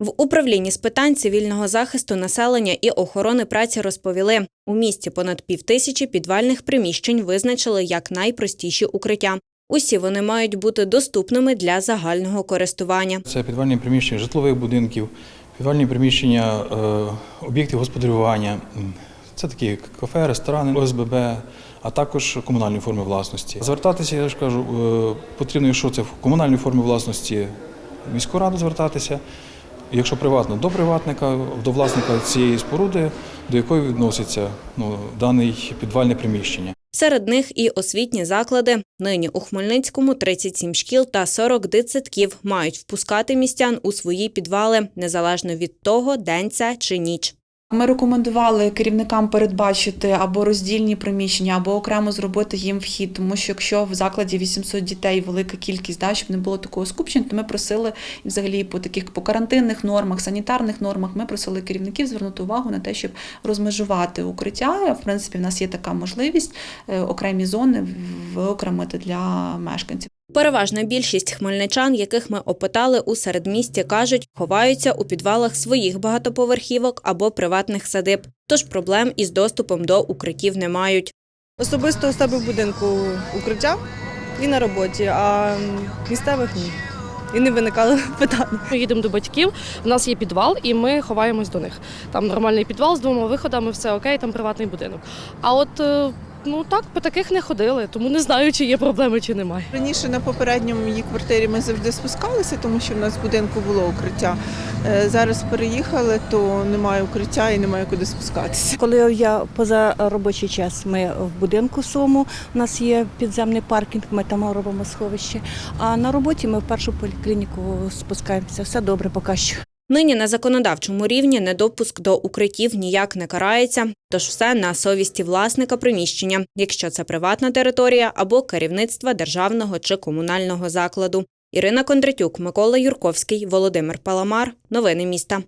В управлінні з питань цивільного захисту населення і охорони праці розповіли, у місті понад півтисячі підвальних приміщень визначили як найпростіші укриття. Усі вони мають бути доступними для загального користування. Це підвальні приміщення житлових будинків, підвальні приміщення е, об'єктів господарювання. Це такі як кафе, ресторани, ОСББ, а також комунальні форми власності. Звертатися, я ж кажу, е, потрібно, якщо це в комунальній формі власності, міську раду звертатися. Якщо приватно, до приватника, до власника цієї споруди, до якої відноситься ну, дане підвальне приміщення. Серед них і освітні заклади. Нині у Хмельницькому 37 шкіл та 40 дитсадків мають впускати містян у свої підвали, незалежно від того, день це чи ніч. Ми рекомендували керівникам передбачити або роздільні приміщення, або окремо зробити їм вхід, тому що якщо в закладі 800 дітей велика кількість, да, щоб не було такого скупчення, то ми просили і взагалі по таких по карантинних нормах, санітарних нормах, ми просили керівників звернути увагу на те, щоб розмежувати укриття. В принципі, в нас є така можливість е, окремі зони виокремити для мешканців. Переважна більшість хмельничан, яких ми опитали у середмісті, кажуть, ховаються у підвалах своїх багатоповерхівок або приватних садиб. Тож проблем із доступом до укриттів не мають. Особисто у себе в будинку укриття і на роботі, а місцевих ні. І не виникали питань. Ми їдемо до батьків, в нас є підвал, і ми ховаємось до них. Там нормальний підвал з двома виходами, все окей, там приватний будинок. А от е, ну так, по таких не ходили, тому не знаю, чи є проблеми, чи немає. Раніше на попередньому її квартирі ми завжди спускалися, тому що в нас в будинку було укриття. Е, Зараз переїхали, то немає укриття і немає куди спускатися. Коли я поза робочий час, ми в будинку своєму, у нас є підземний паркінг, ми там робимо сховище. А на роботі ми в першу поліклініку спускаємося. Все добре поки що. Нині на законодавчому рівні недопуск до укриттів ніяк не карається, тож все на совісті власника приміщення, якщо це приватна територія або керівництва державного чи комунального закладу. Ірина Кондратюк, Микола Юрковський, Володимир Паламар. Новини міста.